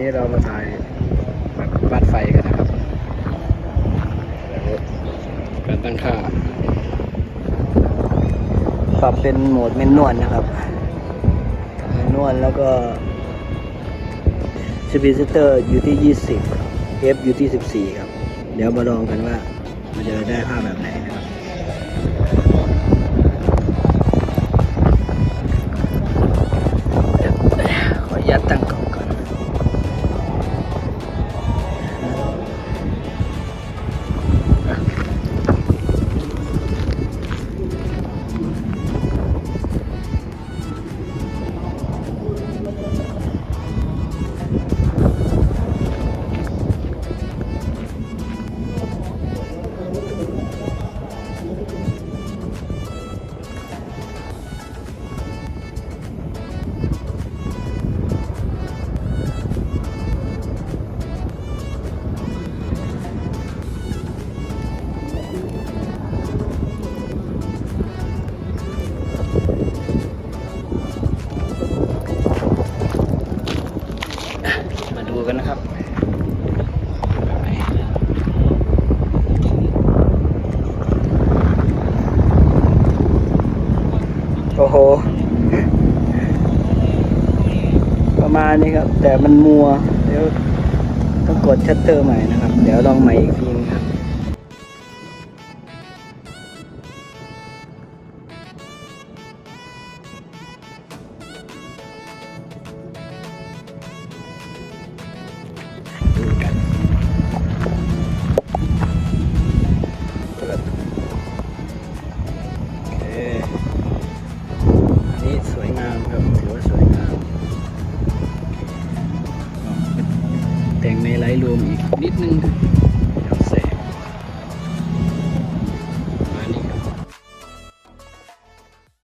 นี้เรามาถ่ายบบวาดไฟกันนะครับการตั้งค่าปรับเป็นโหมดเมนนวลนะครับเมนนวลแล้วก็สปีดเตอร์อยู่ที่ 20 F อยู่ที่ 14 ครับ เดี๋ยวมาลองกันว่ามันจะได้ภาพแบบไหนนะครับขออนุญาตตั้งกล้องก่อน โอ้โห ประมาณนี้ครับ แต่มันมัว เดี๋ยวต้องกดชัตเตอร์ใหม่นะครับ เดี๋ยวลองใหม่อีกทีนะครับ แต่งในไลท์รูมอีกนิดนึง